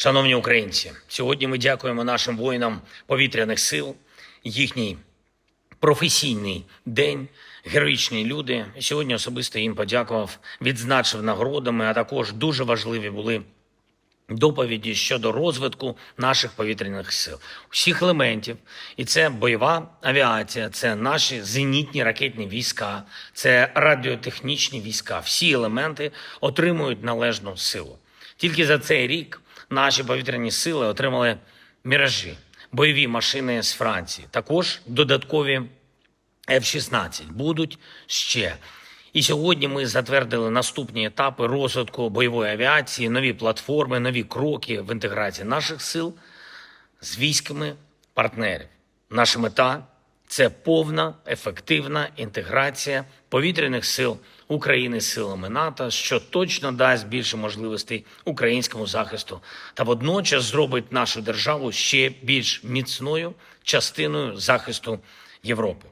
Шановні українці, сьогодні ми дякуємо нашим воїнам повітряних сил, їхній професійний день, героїчні люди. Сьогодні особисто їм подякував, відзначив нагородами, а також дуже важливі були доповіді щодо розвитку наших повітряних сил, усіх елементів. І це бойова авіація, це наші зенітні ракетні війська, це радіотехнічні війська. Всі елементи отримують належну силу. Тільки за цей рік наші повітряні сили отримали міражі, бойові машини з Франції, також додаткові F-16 будуть ще. І сьогодні ми затвердили наступні етапи розвитку бойової авіації, нові платформи, нові кроки в інтеграції наших сил з військами партнерів. Наша мета це повна ефективна інтеграція повітряних сил України з силами НАТО, що точно дасть більше можливостей українському захисту та водночас зробить нашу державу ще більш міцною частиною захисту Європи.